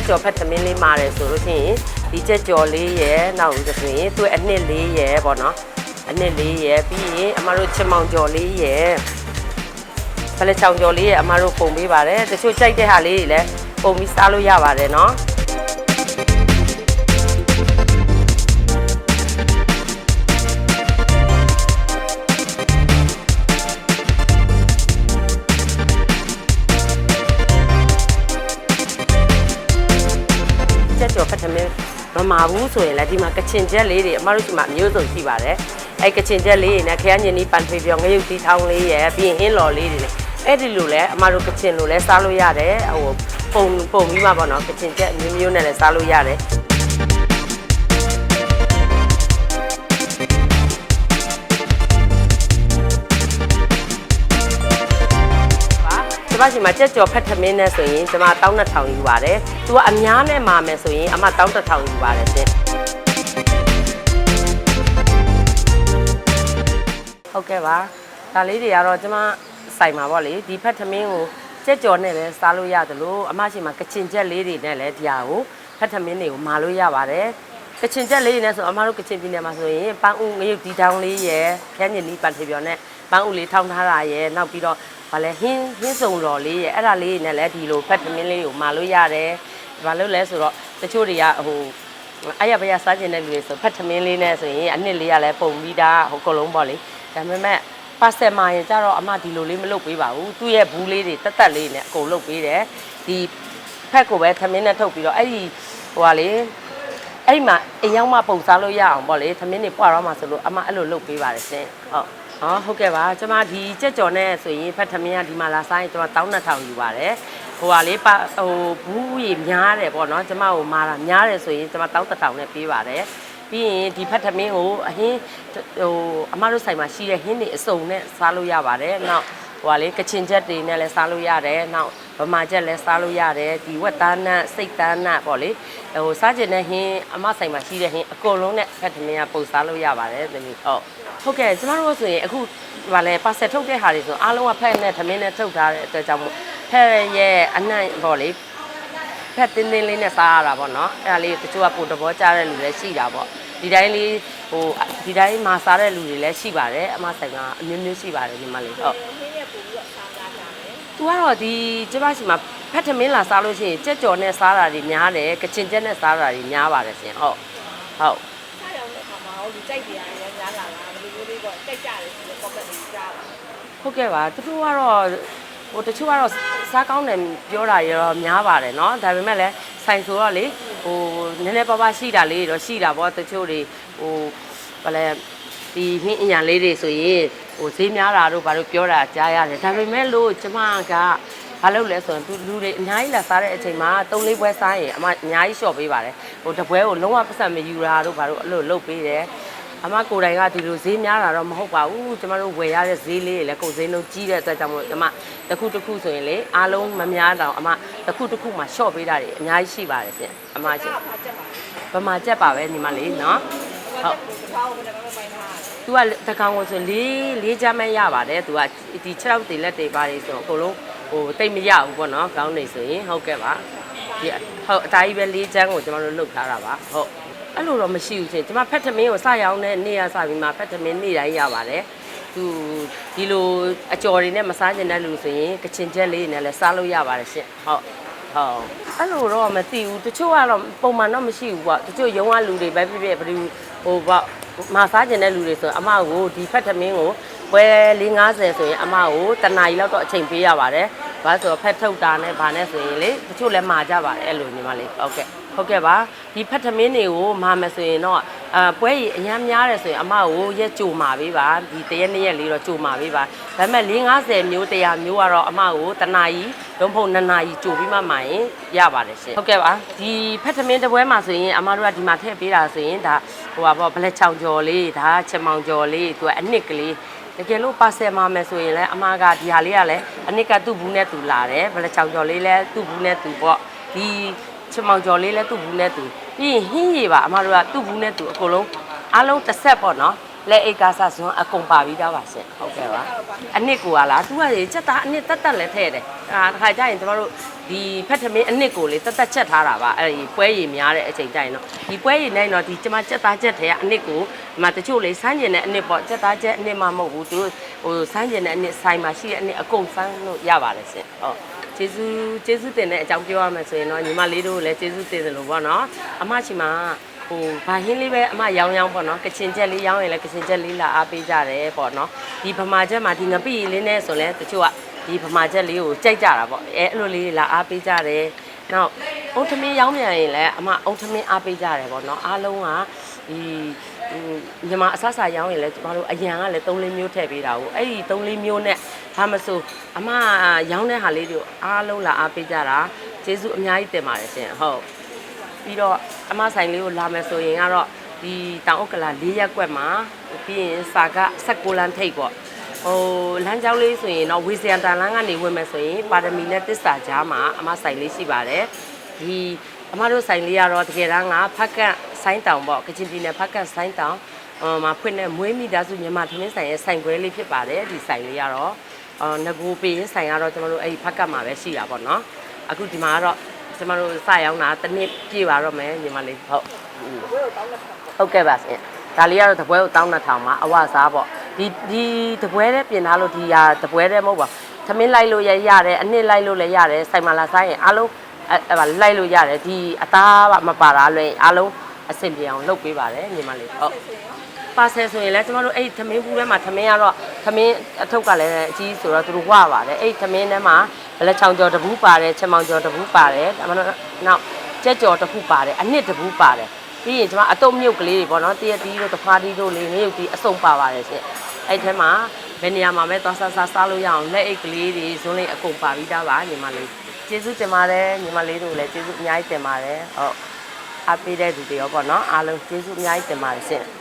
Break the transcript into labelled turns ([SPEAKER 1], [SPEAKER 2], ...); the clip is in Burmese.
[SPEAKER 1] က်ကြော်ဖက်သမင်းလေးမာတယ်ဆိုလို့ရှိရင်ဒီချက်ကြော်လေးရယ်နောက်ဆိုရင်သူ့အနှစ်လေးရယ်ပေါ့နော်အနှစ်လေးရယ်ပြီးရင်အမတို့ချင်မောင်ကြော်လေးရယ်ဖလက်ချောင်ကြော်လေးရယ်အမတို့ပုံပေးပါတယ်တချို့ကြိုက်တဲ့ဟာလေးတွေလည်းပုံပြီးစားလို့ရပါတယ်နော် ချက်ကြော်ဖတ်သမင်းမမာဘူးဆိုရင်လည်းဒီမှာကချင်ချက်လေးတွေအမတို့ဒီမှာအမျိုးစုံရှိပါတယ်အဲကချင်ချက်လေးတွေနဲ့ခရမ်းညင်နီပန်ထွေပြောငရုတ်တီထောင်းလေးရယ်ပြီးရင်ဟင်းလော်လေးတွေနဲ့အဲ့ဒီလိုလဲအမတို့ကချင်လိုလဲစားလို့ရတယ်ဟိုပုံပုံပြီးမှပေါ့နော်ကချင်ချက်အမျိုးမျိုးနဲ့လည်းစားလို့ရတယ် မရှင်မှာကြက်ကြော်ဖက်ထမင်းနဲ့ဆိုရင်ကျမ12000ယူပါတယ်။သူကအများနဲ့မာမယ်ဆိုရင်အမ11000ယူပါတယ်ရှင်။ဟုတ်ကဲ့ပါ။ဒါလေးတွေကတော့ကျမစိုက်မှာပေါ့လေဒီဖက်ထမင်းကိုကြက်ကြော်နဲ့လည်းစားလို့ရတယ်လို့အမရှင်မှာကချင်ကြက်လေးတွေနဲ့လည်းဒီဟာကိုဖက်ထမင်းတွေကိုမာလို့ရပါတယ်။ကချင်ကြက်လေးတွေနဲ့ဆိုအမတို့ကချင်ပြည်နယ်မှာဆိုရင်ပန်းဥငရုတ်ဒီတောင်လေးရယ်ခရမ်းညင်နီပန်ထေပြော်နဲ့ပန်းဥလေးထောင်းထားတာရယ်နောက်ပြီးတော့ ဗာလဲဟင်းဟင်းစုံတော်လေးရယ်အဲ့ဒါလေးနဲ့လည်းဒီလိုဖက်ထမင်းလေးကိုမာလို့ရတယ်။ဘာလို့လဲဆိုတော့တချို့တွေကဟိုအဲ့ရပါရစားကျင်တဲ့လူတွေဆိုဖက်ထမင်းလေးနဲ့ဆိုရင်အနှစ်လေးကလည်းပုံပြီးသားဟိုကလုံးပေါ့လေဒါပေမဲ့ပါစယ်မာရင်ကြတော့အမဒီလိုလေးမလုပ်ပေးပါဘူးသူ့ရဲ့ဘူးလေးတွေတက်တက်လေးနဲ့အကုန်လုပ်ပေးတယ်ဒီဖက်ကိုပဲထမင်းနဲ့ထုတ်ပြီးတော့အဲ့ဒီဟိုကလေအဲ့ဒီမှာအိမ်ရောက်မှပုံစားလို့ရအောင်ပေါ့လေသမင်းတွေပွားတော့မှဆိုလို့အမအဲ့လိုလုပ်ပေးပါတယ်ရှင်ဟုတ် ဟောဟုတ်ကဲ့ပါကျွန်မဒီကြက်ကြော်နဲ့ဆိုရင်ဖက်သမင်းကဒီမှာလာစားရင်ကျွန်မ1200ယူပါတယ်ဟိုကလေပါဟိုဘူးကြီးများတယ်ပေါ့နော်ကျွန်မဟိုမာတာများတယ်ဆိုရင်ကျွန်မ1000နဲ့ပေးပါတယ်ပြီးရင်ဒီဖက်သမင်းကိုအဟင်းဟိုအမတို့ဆိုင်မှာရှိတဲ့ဟင်းတွေအစုံနဲ့စားလို့ရပါတယ်နောက်ဟိုကလေကချင်ချက်တွေနဲ့လည်းစားလို့ရတယ်နောက်ဗမာချက်လည်းစားလို့ရတယ်ဒီဝက်သားနတ်စိတ်သားနတ်ပေါ့လေဟိုစားကျင်တဲ့ဟင်းအမဆိုင်မှာရှိတဲ့ဟင်းအကုန်လုံးနဲ့ဖက်သမင်းကပုံစားလို့ရပါတယ်သမီးဟုတ် ဟုတ်ကဲ့ကျမတို့ဆိုရင်အခုဗာလဲပါဆက်ထုတ်တဲ့ဟာတွေဆိုအားလုံးကဖက်နဲ့သမင်းနဲ့ထုတ်ထားတဲ့အတွက်ကြောင့်မို့ဖက်ရဲ့အနှံ့ပေါ့လေဖက်တင်းတင်းလေးနဲ့စားရတာပေါ့နော်အဲ့ဒါလေးတချို့ကပိုတဘောကြတဲ့လူလည်းရှိတာပေါ့ဒီတိုင်းလေးဟိုဒီတိုင်းမှာစားတဲ့လူတွေလည်းရှိပါတယ်အမဆိုင်ကအမျိုးမျိုးရှိပါတယ်ဒီမှာလေးဟုတ်သူကတော့ဒီကျမစီမှာဖက်ထမင်းလာစားလို့ရှိရင်ကြက်ကြော်နဲ့စားတာတွေများတယ်ကချင်ချက်နဲ့စားတာတွေများပါတယ်ရှင်ဟုတ်ဟုတ်
[SPEAKER 2] စားရောင်းတဲ့အခါမှာဟိုလူကြိုက်တရားတွေများလာတာဘယ်လိုမျိုးလေးတော့ ကြိုက်ကြတယ်ဆိုတော့ comment တွေကြားတာ
[SPEAKER 1] ဟုတ်ကဲ့ပါသူတို့ကတော့ဟိုတချို့ကတော့စားကောင်းတယ်ပြောတာရတော့များပါတယ်เนาะဒါပေမဲ့လည်းဆိုင်ဆိုတော့လေဟိုနည်းနည်းပါးပါးရှိတာလေးတွေတော့ရှိတာပေါ့တချို့တွေဟိုဘာလဲဒီဟင်းအညာလေးတွေဆိုရင်ဟိုဈေးများတာတို့ဘာလို့ပြောတာကြားရတယ်ဒါပေမဲ့လို့ကျမကဘာလုပ်လဲဆိုရင်သူလူတွေအများကြီးလာစားတဲ့အချိန်မှာ၃လေးပွဲစားရင်အမအများကြီးလျှော့ပေးပါတယ်ဟိုတပွဲကိုလုံးဝပတ်စံမယူတာတို့ဘာလို့အဲ့လိုလုပ်ပေးတယ် အမကိုယ်တိုင်ကဒီလိုဈေးများတာတော့မဟုတ်ပါဘူးကျမတို့ဝယ်ရတဲ့ဈေးလေးတွေလည်းကုန်ဈေးနှုန်းကြီးတဲ့အတွက်ကြောင့်မို့ကျမတစ်ခုတစ်ခုဆိုရင်လေအားလုံးမများတော့အမတစ်ခုတစ်ခုမှလျှော့ပေးတာတွေအများကြီးရှိပါတယ်ရှင်အမရှင်
[SPEAKER 2] အားချက်ပါ
[SPEAKER 1] ဗမာကြက်ပါပဲညီမလေးနော်ဟုတ်
[SPEAKER 2] ဒီဘာကိုဘယ်တော့မှပိုင်းထား
[SPEAKER 1] သူကတကောင်ကိုဆိုလေးလေးချမ်းမဲရပါတယ်သူကဒီ6ရောက်တွေလက်တွေပါတယ်ဆိုတော့အကုန်လုံးဟိုတိတ်မရဘူးပေါ့နော်ကောင်းနေဆိုရင်ဟုတ်ကဲ့ပါဒီဟုတ်အသားကြီးပဲလေးချမ်းကိုကျွန်တော်တို့လုပ်ထားတာပါဟုတ် အဲ့လိုတော့မရှိဘူးရှင်ကျွန်မဖက်ထမင်းကိုစရောင်းတဲ့နေ့ရစပြီးမှဖက်ထမင်းနေ့တိုင်းရပါတယ်သူဒီလိုအကြော်တွေနဲ့မစားကျင်တဲ့လူဆိုရင်ကချင်ချက်လေးနဲ့လည်းစားလို့ရပါတယ်ရှင်ဟုတ်ဟုတ်အဲ့လိုတော့မသိဘူးတချို့ကတော့ပုံမှန်တော့မရှိဘူးပေါ့တချို့ရုံးကလူတွေပဲဖြစ်ဖြစ်ဘယ်လိုဟိုပေါ့မစားကျင်တဲ့လူတွေဆိုရင်အမကိုဒီဖက်ထမင်းကိုပွဲ450ဆိုရင်အမကိုတနားရီလောက်တော့အချိန်ပေးရပါတယ်ဘာလို့ဆိုတော့ဖက်ထုတ်တာနဲ့ဗာနဲ့ဆိုရင်လေတချို့လည်းမာကြပါတယ်အဲ့လိုညီမလေးဟုတ်ကဲ့ ဟုတ်ကဲ့ပါဒီဖက်ထမင်းတွေကိုမာမယ်ဆိုရင်တော့အာပွဲကြီးအများများတယ်ဆိုရင်အမကိုရက်ကြိုမာပေးပါဒီတရက်နှစ်ရက်လေးတော့ကြိုမာပေးပါဒါပေမဲ့450မျိုး100မျိုးကတော့အမကိုတနားရီလုံးဖုံ2နာရီကြိုပြီးမှမှရင်ရပါတယ်ရှင်ဟုတ်ကဲ့ပါဒီဖက်ထမင်းတစ်ပွဲမှာဆိုရင်အမတို့ကဒီမှာထည့်ပေးတာဆိုရင်ဒါဟိုပါပေါ့ဘလက်ချောင်ကျော်လေးဒါချက်မောင်ကျော်လေးသူကအနှစ်ကလေးတကယ်လို့ပါဆယ်မှာမယ်ဆိုရင်လည်းအမကဒီဟာလေးကလည်းအနှစ်ကသူ့ဘူးနဲ့သူလာတယ်ဘလက်ချောင်ကျော်လေးလည်းသူ့ဘူးနဲ့သူပေါ့ဒီ ချက်မောင်ကျော်လေးလည်းသူ့ဘူးနဲ့သူပြီးရင်ဟင်းရည်ပါအမတို့ကသူ့ဘူးနဲ့သူအကုန်လုံးအားလုံးတစ်ဆက်ပေါ့နော်လက်အိတ်ကားစဇွန်အကုန်ပါပြီးသားပါရှင်ဟုတ်ကဲ့ပါအနှစ်ကိုကလားသူကလေချက်သားအနှစ်တက်တက်လည်းထည့်တယ်အာတစ်ခါကျရင်ကျမတို့ဒီဖက်ထမင်းအနှစ်ကိုလေတက်တက်ချက်ထားတာပါအဲ့ဒီပွဲရည်များတဲ့အချိန်ကျရင်တော့ဒီပွဲရည်နိုင်တော့ဒီကျမချက်သားချက်ထဲကအနှစ်ကိုဒီမှာတချို့လေစမ်းကျင်တဲ့အနှစ်ပေါ့ချက်သားချက်အနှစ်မှမဟုတ်ဘူးသူတို့ဟိုစမ်းကျင်တဲ့အနှစ်ဆိုင်မှာရှိတဲ့အနှစ်အကုန်စမ်းလို့ရပါတယ်ရှင်ဟုတ် ကျေးဇူးကျေးဇူးတင်တဲ့အကြောင်းပြောရမယ်ဆိုရင်တော့ညီမလေးတို့ကိုလည်းကျေးဇူးတင်တယ်လို့ပေါ့နော်အမချီမှာဟိုဘာဟင်းလေးပဲအမရောင်းရောင်းပေါ့နော်ကချင်ချက်လေးရောင်းရင်လည်းကချင်ချက်လေးလာအားပေးကြတယ်ပေါ့နော်ဒီဗမာချက်မှာဒီငပိလေးနဲ့ဆိုလဲတချို့ကဒီဗမာချက်လေးကိုကြိုက်ကြတာပေါ့အဲအဲ့လိုလေးလာအားပေးကြတယ်နောက်အုံထမင်းရောင်းမြန်ရင်လည်းအမအုံထမင်းအားပေးကြတယ်ပေါ့နော်အားလုံးကဒီဟိုညီမအဆဆရောင်းရင်လည်းကျမတို့အရန်ကလည်း၃လေးမျိုးထည့်ပေးတာကိုအဲ့ဒီ၃လေးမျိုးနဲ့ ဘာမဆိုအမရောင်းတဲ့ဟာလေးတွေကိုအားလုံးလာအားပေးကြတာကျေးဇူးအများကြီးတင်ပါတယ်ရှင်ဟုတ်ပြီးတော့အမဆိုင်လေးကိုလာမယ်ဆိုရင်ကတော့ဒီတောင်ဥက္ကလာ၄ရက်ကွက်မှာပြီးရင်စာက16လမ်းထိပ်ပေါ့ဟိုလမ်းကြောင်းလေးဆိုရင်တော့ဝီဇီယန်တန်လမ်းကနေဝင်မယ်ဆိုရင်ပါရမီနဲ့တစ္ဆာကြားမှာအမဆိုင်လေးရှိပါတယ်ဒီအမတို့ဆိုင်လေးကတော့တကယ်တမ်းကဖက်ကတ်ဆိုင်းတောင်ပေါ့ကချင်ပြည်နယ်ဖက်ကတ်ဆိုင်းတောင်ဟိုမှာဖွင့်တဲ့မွေးမိသားစုမြန်မာထမင်းဆိုင်ရဲ့ဆိုင်ခွဲလေးဖြစ်ပါတယ်ဒီဆိုင်လေးကတော့ အော်ငကိုပေးရင်ဆိုင်ကတော့ကျွန်တော်တို့အဲ့ဒီဖက်ကတ်မှာပဲရှိတာပေါ့နော်အခုဒီမှာကတော့ကျမတို့စရောက်တာတစ်နှစ်ပြည့်ပါတော့မယ်ညီမလေးဟုတ်
[SPEAKER 2] ဘယ်လိုတောင်းလက်ခံပေါ့
[SPEAKER 1] ဟုတ်ကဲ့ပါရှင်ဒါလေးကတော့တပွဲကို1200ပါအဝစားပေါ့ဒီဒီတပွဲတဲ့ပြင်ထားလို့ဒီဟာတပွဲတဲ့မဟုတ်ပါသမင်းလိုက်လို့ရရတယ်အနှစ်လိုက်လို့လည်းရတယ်စိုက်မလာဆိုင်ရင်အားလုံးအဲ့ဒါလိုက်လို့ရတယ်ဒီအသားမပါတာလွယ်အားလုံးအဆင်ပြေအောင်လုပ်ပေးပါတယ်ညီမလေးဟုတ် ပါဆယ်ဆိုရင်လည်းကျမတို့အဲ့ဒီသမင်းဘူးထဲမှာသမင်းကတော့သမင်းအထုပ်ကလည်းအကြီးဆိုတော့သူတို့ဝပါတယ်အဲ့ဒီသမင်းထဲမှာဘလက်ချောင်ကျော်တပူးပါတယ်ချက်မောင်ကျော်တပူးပါတယ်ဒါမှမဟုတ်နောက်ကြက်ကျော်တစ်ခုပါတယ်အနှစ်တပူးပါတယ်ပြီးရင်ကျမအတုံးမြုပ်ကလေးတွေပေါ့နော်တရက်တီးတို့တဖားတီးတို့လေးငရုတ်တီးအစုံပါပါတယ်ရှင်အဲ့ဒီထဲမှာဘယ်နေရာမှာပဲသွားစားစားစားလို့ရအောင်လက်အိတ်ကလေးတွေဇွန်းလေးအကုန်ပါပြီးသားပါညီမလေးကျေးဇူးတင်ပါတယ်ညီမလေးတို့လည်းကျေးဇူးအများကြီးတင်ပါတယ်ဟုတ်အားပေးတဲ့သူတွေရောပေါ့နော်အားလုံးကျေးဇူးအများကြီးတင်ပါတယ်ရှင်